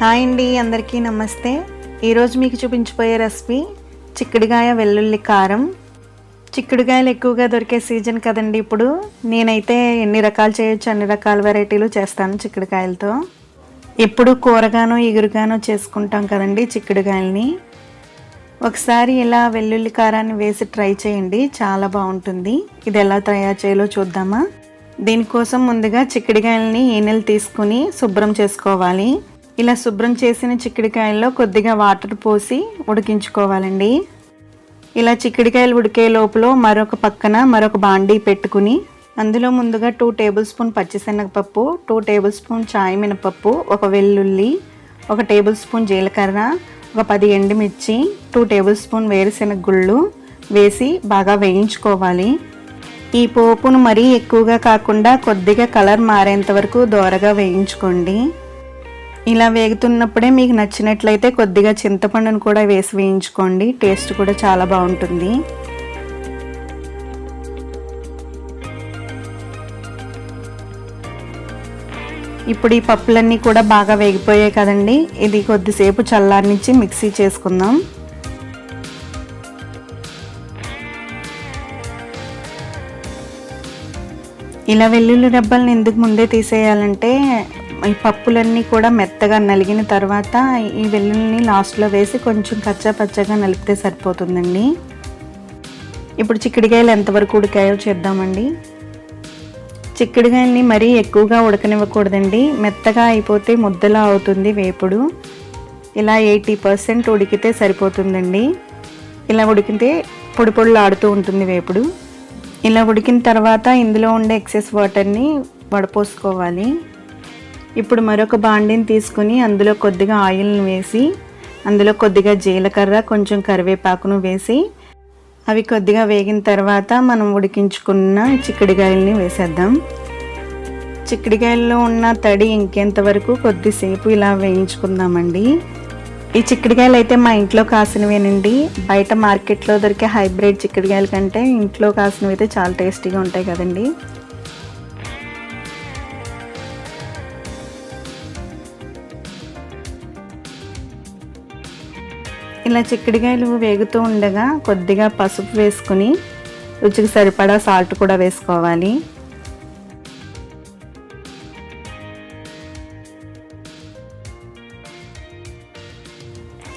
Hi అండి అందరికీ నమస్తే. ఈరోజు మీకు చూపించిపోయే రెసిపీ చిక్కుడుగాయ వెల్లుల్లి కారం. చిక్కుడుగాయలు ఎక్కువగా దొరికే సీజన్ కదండి ఇప్పుడు. నేనైతే ఎన్ని రకాలు చేయొచ్చు అన్ని రకాల వెరైటీలు చేస్తాను చిక్కుడుకాయలతో. ఎప్పుడు కూరగానో ఎగురుగానో చేసుకుంటాం కదండి చిక్కుడుకాయలని. ఒకసారి ఇలా వెల్లుల్లి కారాన్ని వేసి ట్రై చేయండి చాలా బాగుంటుంది. ఇది ఎలా తయారు చేయాలో చూద్దామా. దీనికోసం ముందుగా చిక్కుడుకాయలని ఈనెలు తీసుకుని శుభ్రం చేసుకోవాలి. ఇలా శుభ్రం చేసిన చిక్కుడుకాయల్లో కొద్దిగా వాటర్ పోసి ఉడికించుకోవాలండి. ఇలా చిక్కుడుకాయలు ఉడికే లోపల మరొక పక్కన మరొక బాండీ పెట్టుకుని అందులో ముందుగా టూ టేబుల్ స్పూన్ పచ్చిశనగపప్పు టూ టేబుల్ స్పూన్ చాయ్ మినపప్పు ఒక వెల్లుల్లి ఒక టేబుల్ స్పూన్ జీలకర్ర ఒక పది ఎండుమిర్చి టూ టేబుల్ స్పూన్ వేరుశెనగ గుళ్ళు వేసి బాగా వేయించుకోవాలి. ఈ పోపును మరీ ఎక్కువగా కాకుండా కొద్దిగా కలర్ మారేంత వరకు దోరగా వేయించుకోండి. ఇలా వేగుతున్నప్పుడే మీకు నచ్చినట్లయితే కొద్దిగా చింతపండును కూడా వేసి వేయించుకోండి. టేస్ట్ కూడా చాలా బాగుంటుంది. ఇప్పుడు ఈ పప్పులన్నీ కూడా బాగా వేగిపోయాయి కదండి. ఇది కొద్దిసేపు చల్లారనిచ్చి మిక్సీ చేసుకుందాం. ఇలా వెల్లుల్లి రెబ్బల్ని ఎందుకు ముందే తీసేయాలంటే ఈ పప్పులన్నీ కూడా మెత్తగా నలిగిన తర్వాత ఈ వెల్లుల్ని లాస్ట్లో వేసి కొంచెం కచ్చా పచ్చగా నలిపితే సరిపోతుందండి. ఇప్పుడు చిక్కుడుకాయలు ఎంతవరకు ఉడికాయో చేద్దామండి. చిక్కుడుకాయల్ని మరీ ఎక్కువగా ఉడకనివ్వకూడదండి. మెత్తగా అయిపోతే ముద్దలా అవుతుంది వేపుడు. ఇలా ఎయిటీ పర్సెంట్ ఉడికితే సరిపోతుందండి. ఇలా ఉడికితే పొడి పొడులు ఆడుతూ ఉంటుంది వేపుడు. ఇలా ఉడికిన తర్వాత ఇందులో ఉండే ఎక్సెస్ వాటర్ని వడపోసుకోవాలి. ఇప్పుడు మరొక బాండిని తీసుకుని అందులో కొద్దిగా ఆయిల్ని వేసి అందులో కొద్దిగా జీలకర్ర కొంచెం కరివేపాకును వేసి అవి కొద్దిగా వేగిన తర్వాత మనం ఉడికించుకున్న చిక్కుడుకాయల్ని వేసేద్దాం. చిక్కుడుకాయల్లో ఉన్న తడి ఇంకెంతవరకు కొద్దిసేపు ఇలా వేయించుకుందామండి. ఈ చిక్కుడుకాయలు అయితే మా ఇంట్లో కాసినవేనండి. బయట మార్కెట్లో దొరికే హైబ్రిడ్ చిక్కుడుకాయల కంటే ఇంట్లో కాసినవి అయితే చాలా టేస్టీగా ఉంటాయి కదండీ. ఇలా చిక్కుడుకాయలు వేగుతూ ఉండగా కొద్దిగా పసుపు వేసుకుని రుచికి సరిపడా సాల్ట్ కూడా వేసుకోవాలి.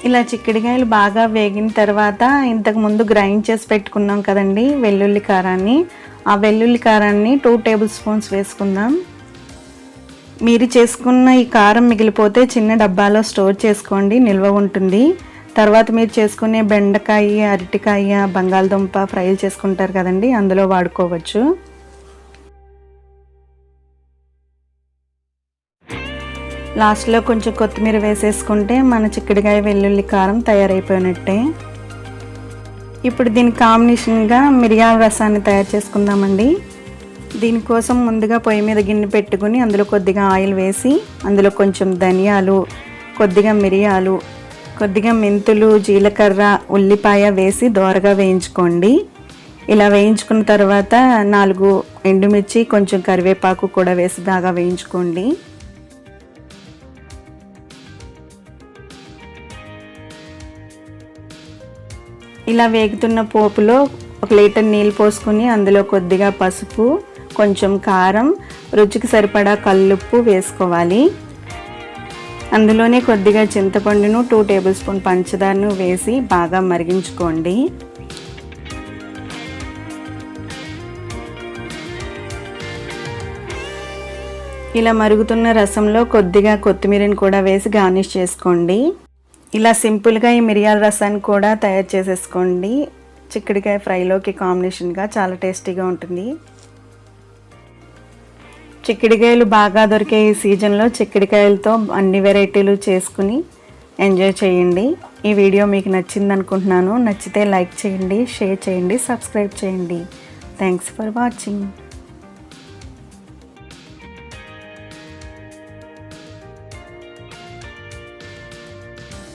ఇలా చిక్కుడుకాయలు బాగా వేగిన తర్వాత ఇంతకు ముందు గ్రైండ్ చేసి పెట్టుకున్నాం కదండి వెల్లుల్లి కారాన్ని. ఆ వెల్లుల్లి కారాన్ని టూ టేబుల్ స్పూన్స్ వేసుకుందాం. మీరు చేసుకున్న ఈ కారం మిగిలిపోతే చిన్న డబ్బాలో స్టోర్ చేసుకోండి నిల్వ ఉంటుంది. తర్వాత మీరు చేసుకునే బెండకాయ అరటికాయ బంగాళదుంప ఫ్రైలు చేసుకుంటారు కదండి అందులో వాడుకోవచ్చు. లాస్ట్లో కొంచెం కొత్తిమీర వేసేసుకుంటే మన చిక్కుడుకాయ వెల్లుల్లి కారం తయారైపోయినట్టే. ఇప్పుడు దీని కాంబినేషన్గా మిరియాల రసాన్ని తయారు చేసుకుందామండి. దీనికోసం ముందుగా పొయ్యి మీద గిన్నె పెట్టుకుని అందులో కొద్దిగా ఆయిల్ వేసి అందులో కొంచెం ధనియాలు కొద్దిగా మిరియాలు కొద్దిగా మెంతులు జీలకర్ర ఉల్లిపాయ వేసి దోరగా వేయించుకోండి. ఇలా వేయించుకున్న తర్వాత నాలుగు ఎండుమిర్చి కొంచెం కరివేపాకు కూడా వేసి బాగా వేయించుకోండి. ఇలా వేగుతున్న పోపులో ఒక లీటర్ నీళ్ళు పోసుకుని అందులో కొద్దిగా పసుపు కొంచెం కారం రుచికి సరిపడా కల్లుప్పు వేసుకోవాలి. అందులోనే కొద్దిగా చింతపండును టూ టేబుల్ స్పూన్ పంచదారను వేసి బాగా మరిగించుకోండి. ఇలా మరుగుతున్న రసంలో కొద్దిగా కొత్తిమీరని కూడా వేసి గార్నిష్ చేసుకోండి. ఇలా సింపుల్గా ఈ మిరియాల రసాన్ని కూడా తయారు చేసేసుకోండి. చిక్కుడుకాయ ఫ్రైలోకి కాంబినేషన్గా చాలా టేస్టీగా ఉంటుంది. చిక్కుడుకాయలు బాగా దొరికే ఈ సీజన్లో చిక్కుడికాయలతో అన్ని వెరైటీలు చేసుకుని ఎంజాయ్ చేయండి. ఈ వీడియో మీకు నచ్చింది అనుకుంటున్నాను నచ్చితే లైక్ చేయండి షేర్ చేయండి సబ్స్క్రైబ్ చేయండి. Thanks for watching